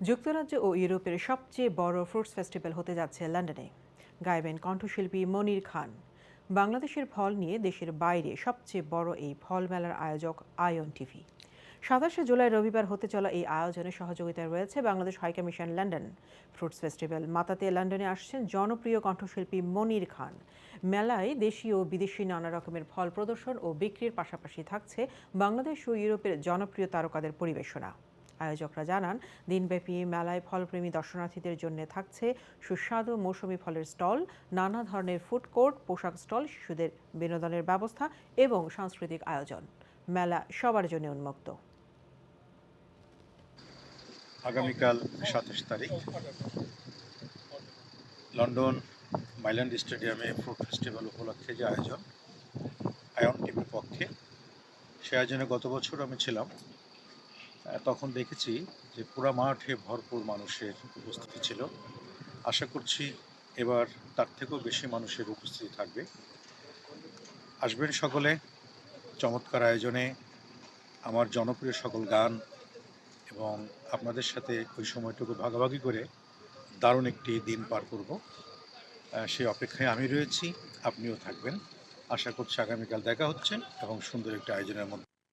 যুক্তরাজ্য ও ইউরোপের সবচেয়ে বড় ফ্রুটস ফেস্টিভ্যাল হতে যাচ্ছে লন্ডনে। গাইবেন কণ্ঠশিল্পী মনির খান। বাংলাদেশের ফল নিয়ে দেশের বাইরে সবচেয়ে বড় এই ফল মেলার আয়োজক আয়ন টিভি। সাতাশে জুলাই রবিবার হতে চলা এই আয়োজনে সহযোগিতায় রয়েছে Bangladesh high commission London. Fruits festival মাতাতে লন্ডনে আসছেন জনপ্রিয় কণ্ঠশিল্পী মনির খান। মেলায় দেশীয় ও বিদেশি নানা রকমের ফল প্রদর্শন ও বিক্রির পাশাপাশি থাকছে বাংলাদেশ ও ইউরোপের জনপ্রিয় তারকাদের পরিবেশনা। আয়োজকরা জানান, দিনব্যাপী মেলায় ফলপ্রেমী দর্শনার্থীদের জন্য থাকছে সুস্বাদু মৌসুমি ফলের স্টল, নানা ধরনের ফুড কোর্ট, পোশাক স্টল, শিশুদের বিনোদনের ব্যবস্থা এবং সাংস্কৃতিক আয়োজন। মেলা সবার জন্য উন্মুক্ত। আগামীকাল সাতাশ তারিখ, লন্ডন মাইল্যান্ড স্টেডিয়ামে ফ্রুট ফেস্টিভ্যাল উপলক্ষে যে আয়োজন, আয়ন টিভির পক্ষে। সে আয়োজনে গত বছর আমি ছিলাম। তখন দেখেছি যে পুরা মাঠে ভরপুর মানুষের উপস্থিতি ছিল। আশা করছি এবার তার থেকেও বেশি মানুষের উপস্থিতি থাকবে। আসবেন সকলে, চমৎকার আয়োজনে আমার জনপ্রিয় সকল গান এবং আপনাদের সাথে ওই সময়টুকু ভাগাভাগি করে দারুণ একটি দিন পার করব। সেই অপেক্ষায় আমি রয়েছি, আপনিও থাকবেন। আশা করছি আগামীকাল দেখা হচ্ছে এবং সুন্দর একটি আয়োজনের মধ্যে